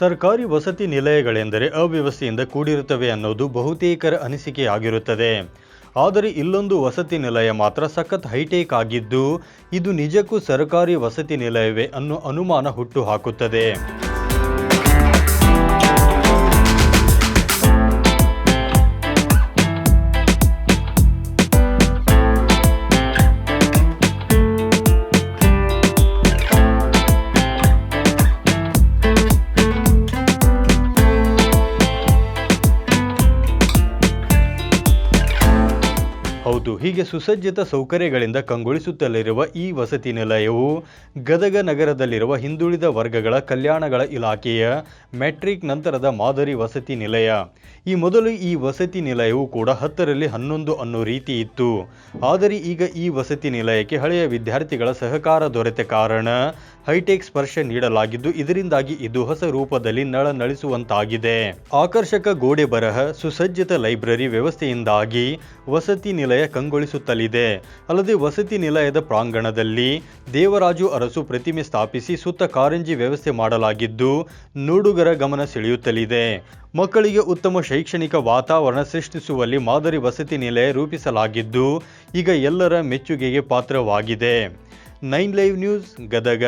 ಸರ್ಕಾರಿ ವಸತಿ ನಿಲಯಗಳೆಂದರೆ ಅವ್ಯವಸ್ಥೆಯಿಂದ ಕೂಡಿರುತ್ತವೆ ಅನ್ನೋದು ಬಹುತೇಕರ ಅನಿಸಿಕೆಯಾಗಿರುತ್ತದೆ ಆದರೆ ಇಲ್ಲೊಂದು ವಸತಿ ನಿಲಯ ಮಾತ್ರ ಸಖತ್ ಹೈಟೆಕ್ ಆಗಿದ್ದು, ಇದು ನಿಜಕ್ಕೂ ಸರ್ಕಾರಿ ವಸತಿ ನಿಲಯವೇ ಅನ್ನೋ ಅನುಮಾನ ಹುಟ್ಟು ಹೌದು, ಹೀಗೆ ಸುಸಜ್ಜಿತ ಸೌಕರ್ಯಗಳಿಂದ ಕಂಗೊಳಿಸುತ್ತಲಿರುವ ಈ ವಸತಿ ನಿಲಯವು ಗದಗ ನಗರದಲ್ಲಿರುವ ಹಿಂದುಳಿದ ವರ್ಗಗಳ ಕಲ್ಯಾಣಗಳ ಇಲಾಖೆಯ ಮೆಟ್ರಿಕ್ ನಂತರದ ಮಾದರಿ ವಸತಿ ನಿಲಯ. ಈ ಮೊದಲು ಈ ವಸತಿ ನಿಲಯವು ಕೂಡ ಹತ್ತರಲ್ಲಿ ಹನ್ನೊಂದು ಅನ್ನೋ ರೀತಿ ಇತ್ತು. ಆದರೆ ಈಗ ಈ ವಸತಿ ನಿಲಯಕ್ಕೆ ಹಳೆಯ ವಿದ್ಯಾರ್ಥಿಗಳ ಸಹಕಾರ ದೊರೆತ ಕಾರಣ ಹೈಟೆಕ್ ಸ್ಪರ್ಶ ನೀಡಲಾಗಿದ್ದು, ಇದರಿಂದಾಗಿ ಇದು ಹೊಸ ರೂಪದಲ್ಲಿ ನಳನಳಿಸುವಂತಾಗಿದೆ. ಆಕರ್ಷಕ ಗೋಡೆ ಬರಹ, ಸುಸಜ್ಜಿತ ಲೈಬ್ರರಿ ವ್ಯವಸ್ಥೆಯಿಂದಾಗಿ ವಸತಿ ನಿಲಯ ಕಂಗೊಳಿಸುತ್ತಲಿದೆ. ಅಲ್ಲದೆ ವಸತಿ ನಿಲಯದ ಪ್ರಾಂಗಣದಲ್ಲಿ ದೇವರಾಜು ಅರಸು ಪ್ರತಿಮೆ ಸ್ಥಾಪಿಸಿ ಸುತ್ತ ಕಾರಂಜಿ ವ್ಯವಸ್ಥೆ ಮಾಡಲಾಗಿದ್ದು, ನೋಡುಗರ ಗಮನ ಸೆಳೆಯುತ್ತಲಿದೆ. ಮಕ್ಕಳಿಗೆ ಉತ್ತಮ ಶೈಕ್ಷಣಿಕ ವಾತಾವರಣ ಸೃಷ್ಟಿಸುವಲ್ಲಿ ಮಾದರಿ ವಸತಿ ನಿಲಯ ರೂಪಿಸಲಾಗಿದ್ದು, ಈಗ ಎಲ್ಲರ ಮೆಚ್ಚುಗೆಗೆ ಪಾತ್ರವಾಗಿದೆ. Nine live news Gadag